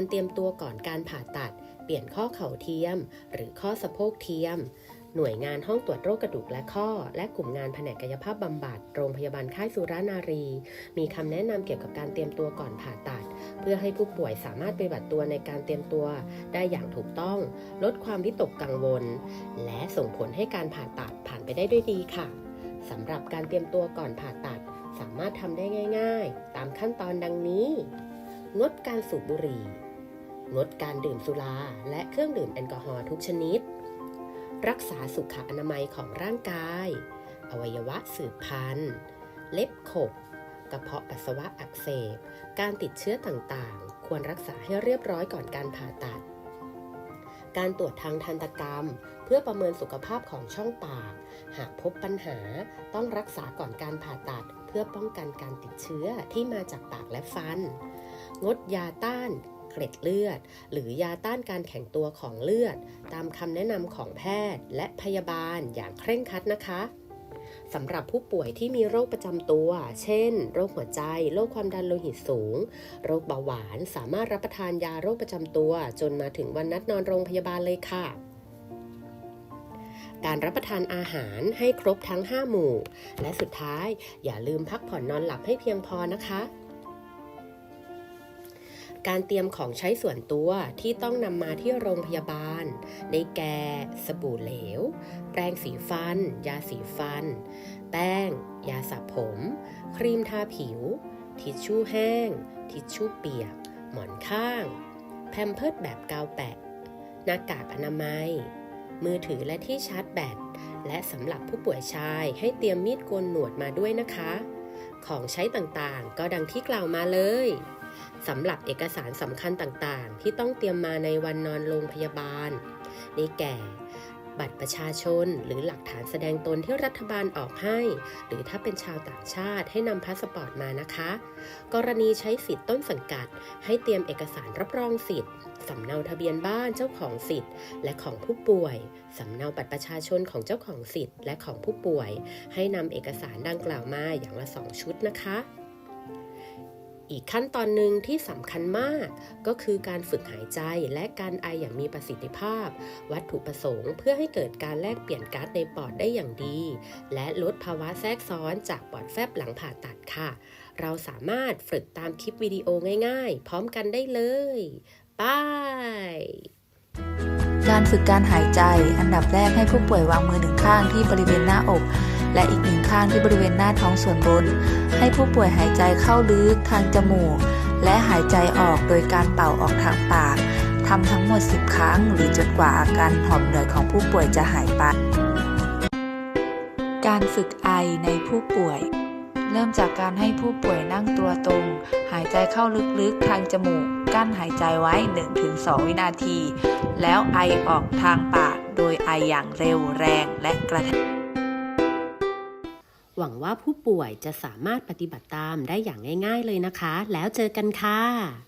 การเตรียมตัวก่อนการผ่าตัด เปลี่ยนข้อเข่าเทียม หรือข้อสะโพกเทียม หน่วยงานห้องตรวจโรคกระดูกและข้อ และกลุ่มงานแผนกกายภาพบำบัด โรงพยาบาลค่ายสุรานารี มีคำแนะนำเกี่ยวกับการเตรียมตัวก่อนผ่าตัด เพื่อให้ผู้ป่วยสามารถปฏิบัติตัวในการเตรียมตัว ได้อย่างถูกต้อง ลดความวิตกกังวล และส่งผลให้การผ่าตัดผ่านไปได้ด้วยดีค่ะสำหรับการเตรียมตัวก่อนผ่าตัด สามารถทำได้ง่าย ๆ ตามขั้นตอนดังนี้ งดการสูบบุหรี่ งดการดื่มสุรา และเครื่องดื่มแอลกอฮอล์ทุกชนิด รักษาสุขอนามัยของร่างกาย อวัยวะสืบพันธุ์ เล็บขบ กระเพาะปัสสาวะอักเสบ การติดเชื้อต่างๆ ควรรักษาให้เรียบร้อยก่อนการผ่าตัด การตรวจทางทันตกรรม เพื่อประเมินสุขภาพของช่องปาก หากพบปัญหาต้องรักษาก่อนการผ่าตัด เพื่อป้องกันการติดเชื้อที่มาจากปากและฟัน งดยาต้าน เกล็ดเลือด หรือยาต้านการแข็งตัวของเลือด ตามคำแนะนำของแพทย์และพยาบาลอย่างเคร่งครัดนะคะสำหรับผู้ป่วยที่มีโรคประจำตัว เช่น โรคหัวใจ โรคความดันโลหิตสูง โรคเบาหวาน สามารถรับประทานยาโรคประจำตัว จนมาถึงวันนัดนอนโรงพยาบาลเลยค่ะ การรับประทานอาหารให้ครบทั้ง 5 หมู่ และสุดท้ายอย่าลืมพักผ่อนนอนหลับให้เพียงพอนะคะ การเตรียมของใช้ส่วนตัวที่ต้องนำมาที่โรงพยาบาล ได้แก่ สบู่เหลว แปรงสีฟัน ยาสีฟัน แป้ง ยาสระผม ครีมทาผิว ทิชชู่แห้ง ทิชชู่เปียก หมอนข้าง แพมเพิร์ดแบบกาวแปะ หน้ากากอนามัย มือถือและที่ชาร์จแบต และสำหรับผู้ป่วยชายให้เตรียมมีดโกนหนวดมาด้วยนะคะ ของใช้ต่างๆ ก็ดังที่กล่าวมาเลย สำหรับเอกสารสำคัญต่างๆ ที่ต้องเตรียมมาในวันนอนโรงพยาบาลได้แก่ บัตรประชาชน หรือหลักฐานแสดงตนที่รัฐบาลออกให้ หรือถ้าเป็นชาวต่างชาติให้นำพาสปอร์ตมานะคะ กรณีใช้สิทธิ์ต้นสังกัด ให้เตรียมเอกสารรับรองสิทธิ์สำเนาทะเบียนบ้านเจ้าของสิทธิ์ และของผู้ป่วย สำเนาบัตรประชาชนของเจ้าของสิทธิ์ และของผู้ป่วย ให้นำเอกสารดังกล่าวมาอย่างละสองชุดนะคะ อีกขั้นตอนหนึ่งที่สำคัญมาก ก็คือการฝึกหายใจและการไออย่างมีประสิทธิภาพ วัตถุประสงค์เพื่อให้เกิดการแลกเปลี่ยนก๊าซในปอดได้อย่างดี และลดภาวะแทรกซ้อนจากปอดแฟบหลังผ่าตัดค่ะ เราสามารถฝึกตามคลิปวิดีโอง่ายๆ พร้อมกันได้เลยบายการฝึกการหายใจ อันดับแรกให้ผู้ป่วยวางมือหนึ่งข้างที่บริเวณหน้าอก และอีกหนึ่งข้างที่บริเวณหน้าท้องส่วนบน ให้ผู้ป่วยหายใจเข้าลึกทางจมูก และหายใจออกโดยการเป่าออกทางปากทำทั้งหมด 10 ครั้ง หรือจนกว่าอาการหอบเหนื่อยของผู้ป่วยจะหายไป การฝึกไอในผู้ป่วย เริ่มจากการให้ผู้ป่วยนั่งตัวตรง หายใจเข้าลึกๆทางจมูก กั้นหายใจไว้ 1-2 วินาที แล้วไอออกทางปาก โดยไออย่างเร็วแรงและกระทัน หวังว่าผู้ป่วยจะสามารถปฏิบัติตามได้อย่างง่าย ๆ เลยนะคะ แล้วเจอกันค่ะ